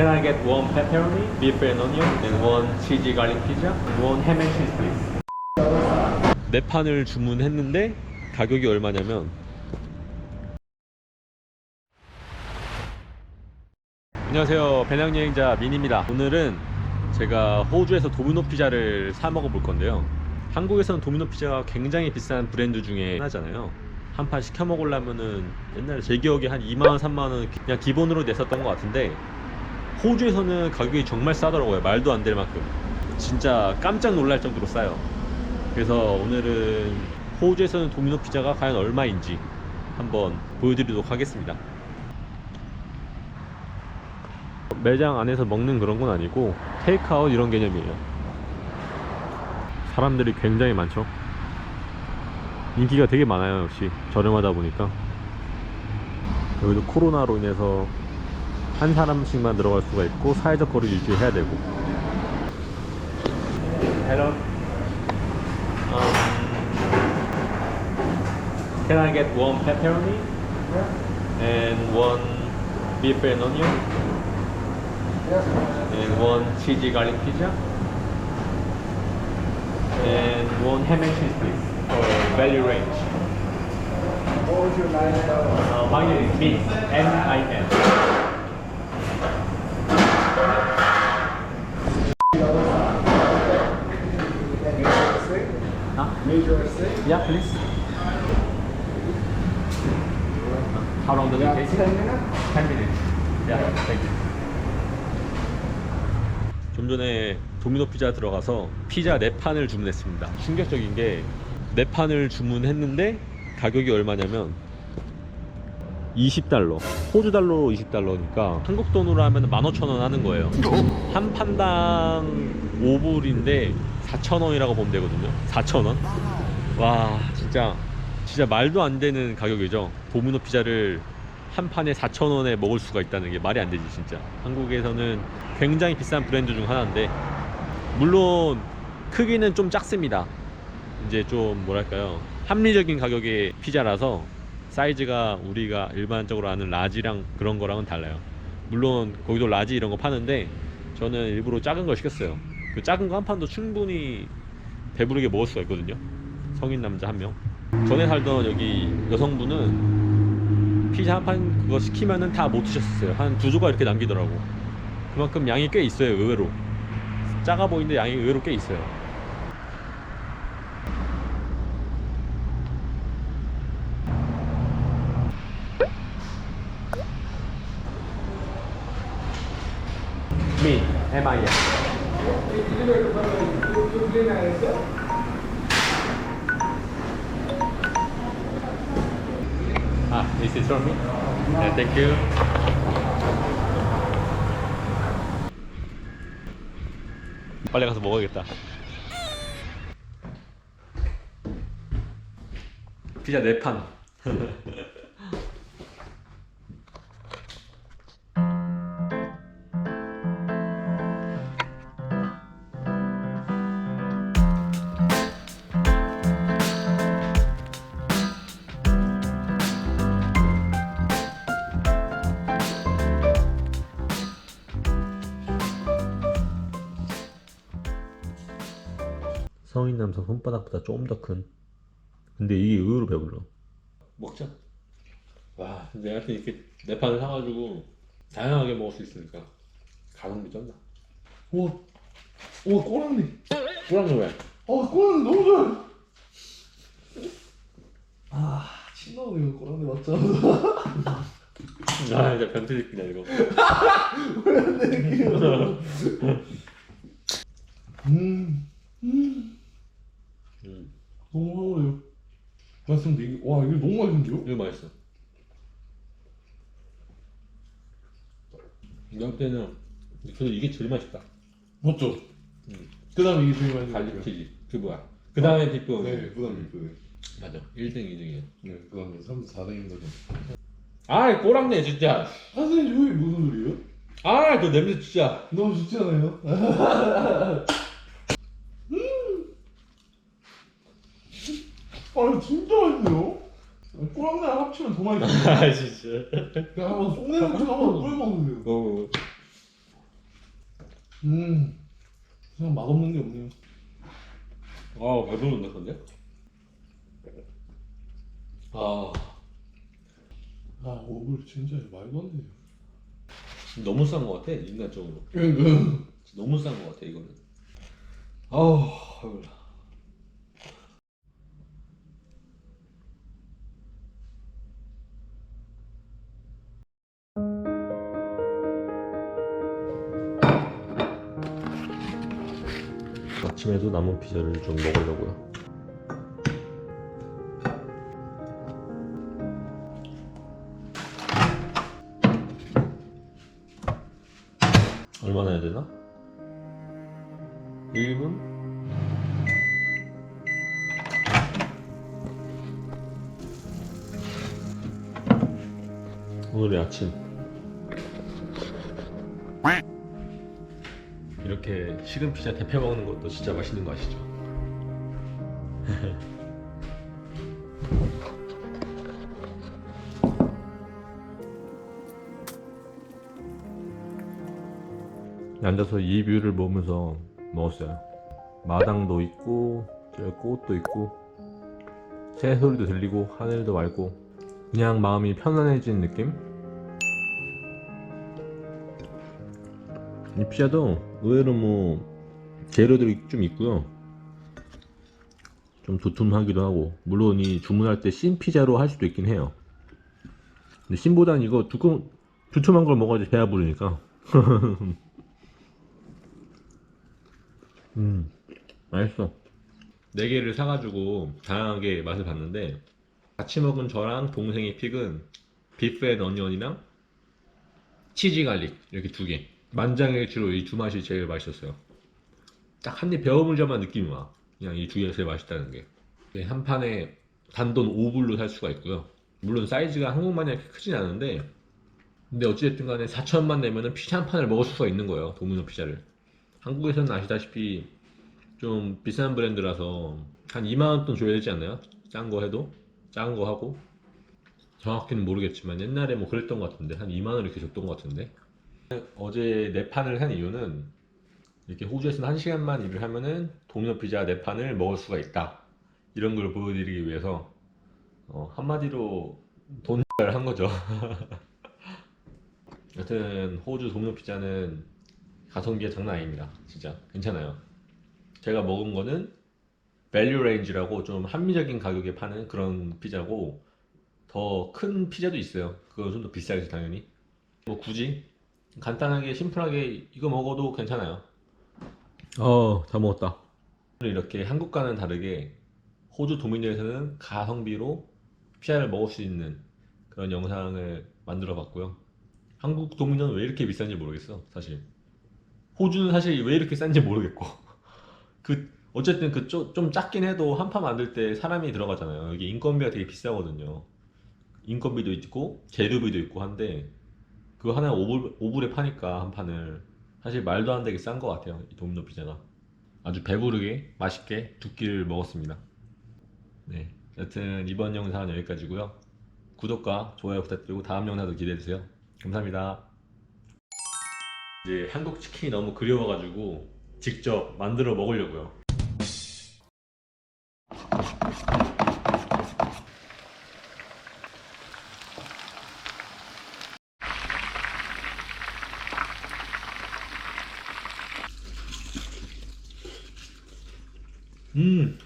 Can I get one pepperoni, beef and onion, and one cheesy garlic pizza, one ham and cheese, please? 네 판을 주문했는데 가격이 얼마냐면 안녕하세요. 배낭여행자 민입니다. 오늘은 제가 호주에서 도미노 피자를 사 먹어 볼 건데요. 한국에서는 도미노 피자가 굉장히 비싼 브랜드 중에 하나잖아요. 한 판 시켜 먹으려면은 옛날에 제 기억에 한 2만원 3만원 그냥 기본으로 냈었던 것 같은데 호주에서는 가격이 정말 싸더라고요 말도 안 될 만큼. 진짜 깜짝 놀랄 정도로 싸요. 그래서 오늘은 호주에서는 도미노 피자가 과연 얼마인지 한번 보여드리도록 하겠습니다. 매장 안에서 먹는 그런 건 아니고 테이크아웃 이런 개념이에요. 사람들이 굉장히 많죠? 인기가 되게 많아요 역시. 저렴하다 보니까. 여기도 코로나로 인해서 한 사람씩만 들어갈 수가 있고 사회적 거리 유지해야 되고 Hello um, Can I get one pepperoni and one beef and onion and one cheesy garlic pizza and one ham and cheese please for value range. What would you like? Uh, my name is Min, M-I-N. Yeah, please. How long does it take? 10 minutes? 10 minutes. Yeah, thank you. 좀 전에 도미노 피자 들어가서 피자 4판을 주문했습니다. 충격적인 게 4판을 주문했는데 가격이 얼마냐면 20달러. 호주 달러로 20달러니까 한국 돈으로 하면 15,000원 하는 거예요. 한 판당 5불인데 4,000원이라고 보면 되거든요. 4,000원. 와, 진짜 진짜 말도 안 되는 가격이죠. 도미노 피자를 한 판에 4,000원에 먹을 수가 있다는 게 말이 안 되지, 진짜. 한국에서는 굉장히 비싼 브랜드 중 하나인데 물론 크기는 좀 작습니다. 이제 좀 뭐랄까요? 합리적인 가격의 피자라서 사이즈가 우리가 일반적으로 아는 라지랑 그런 거랑은 달라요. 물론 거기도 라지 이런 거 파는데 저는 일부러 작은 걸 시켰어요. 그 작은 거 한 판도 충분히 배부르게 먹을 수가 있거든요. 성인 남자 한 명. 전에 살던 여기 여성분은 피자 한 판 그거 시키면은 다 못 드셨어요. 한 두 조각 이렇게 남기더라고. 그만큼 양이 꽤 있어요, 의외로. 작아 보이는데 양이 의외로 꽤 있어요. 미, M-I-N. 아, this is for me? 네, thank you. 빨리 가서 먹어야겠다. 피자 4판. 성인 남성 손바닥보다 조금 더 큰. 근데 이게 의외로 배불러. 먹자. 와, 근데 하여튼 이렇게 네 판을 사가지고 다양하게 먹을 수 있으니까 가성비 쩐다. 우와, 우와, 꼬랑네. 꾸랑이 왜? 아, 꼬랑네 너무 좋아요. 아, 침 나오네요, 꼬랑네 맞죠? 아, 이제 변태 새끼냐 이거. 음, 음, 음, 하고 요. 맛있는데, 이게, 와, 이거 너무 맛있는데요? 이거 맛있어. 이럴 때는 그래도 이게 제일 맛있다. 맞죠? 음. 그 다음에 이게 제일 맛있는 갈릭 거예요. 치즈. 그 뭐야? 그 다음에 뒷부. 네, 그 다음에 이쁘네. 맞아. 1등, 2등이야. 네, 그 다음에 3, 4등인 거죠. 아, 꼬랑네 진짜. 선생님, 저게 무슨 소리예요? 아, 그 냄새 진짜. 너무 좋지 않아요? 음! 아, 진짜 맛있네요? 꼬랑내랑 합치면 더 맛있어. 아, 진짜. 그냥 한번 쏙내는 거 한번 뿌려 먹는데요. 어. 음 그냥 맛없는 게 없네요 아 배부른데 근데? 아 아 오불 진짜 말도 안 돼요 너무 싼것 같아 인간적으로 너무 싼것 같아 이거는 아우 배불러 아침에도 남은 피자를 좀 먹으려고요 얼마나 해야 되나? 1분? 오늘의 아침 이렇게 식은 피자 대패 먹는 것도 진짜 맛있는 거 아시죠? 앉아서 이 뷰를 보면서 먹었어요. 마당도 있고, 저 꽃도 있고, 새 소리도 들리고, 하늘도 맑고, 그냥 마음이 편안해진 느낌? 이 피자도 의외로 뭐, 재료들이 좀 있고요. 좀 도톰하기도 하고, 물론 이 주문할 때 신 피자로 할 수도 있긴 해요. 근데 신보단 이거 두꺼운, 두툼한 걸 먹어야지 배가 부르니까. 음, 맛있어. 네 개를 사가지고 다양하게 맛을 봤는데 같이 먹은 저랑 동생이 픽은 비프 앤 어니언이랑 치즈 갈릭 이렇게 두 개. 만장일치로 이 두 맛이 제일 맛있었어요. 딱 한입 베어물자만 느낌이 와. 그냥 이 두 개가 제일 맛있다는 게. 이게 한 판에 단돈 5불로 살 수가 있고요. 물론 사이즈가 한국만이 크진 않은데 근데 어찌됐든 간에 4천만 내면은 피자 한 판을 먹을 수가 있는 거예요. 도미노 피자를. 한국에서는 아시다시피 좀 비싼 브랜드라서 한 2만원 돈 줘야 되지 않나요? 짠 거 해도? 작은 거 하고 정확히는 모르겠지만 옛날에 뭐 그랬던 것 같은데 한 2만원 이렇게 줬던 것 같은데 어제 네 판을 한 이유는 이렇게 호주에서는 1시간만 일을 하면은 도미노 피자 네 판을 먹을 수가 있다 이런 걸 보여드리기 위해서 어, 한마디로 돈을 한 거죠 여튼 호주 도미노 피자는 가성비가 장난 아닙니다. 진짜 괜찮아요. 제가 먹은 거는 밸류 레인지라고 좀 합리적인 가격에 파는 그런 피자고 더 큰 피자도 있어요. 그건 좀 더 비싸겠죠 당연히. 뭐 굳이 간단하게 심플하게 이거 먹어도 괜찮아요. 어, 다 먹었다. 이렇게 한국과는 다르게 호주 도미노에서는 가성비로 피자를 먹을 수 있는 그런 영상을 만들어 봤고요. 한국 도미노는 왜 이렇게 비싼지 모르겠어, 사실. 호주는 사실 왜 이렇게 싼지 모르겠고 그 어쨌든 그 좀 작긴 해도 한 판 만들 때 사람이 들어가잖아요 여기 인건비가 되게 비싸거든요 인건비도 있고 재료비도 있고 한데 그거 하나 5불, 5불에 파니까 한 판을. 사실 말도 안 되게 싼 것 같아요 이 도미노 피자가. 아주 배부르게 맛있게 두 끼를 먹었습니다. 네 여튼 이번 영상은 여기까지고요. 구독과 좋아요 부탁드리고 다음 영상도 기대해주세요. 감사합니다. 이제 한국 치킨이 너무 그리워가지고 직접 만들어 먹으려고요. 음,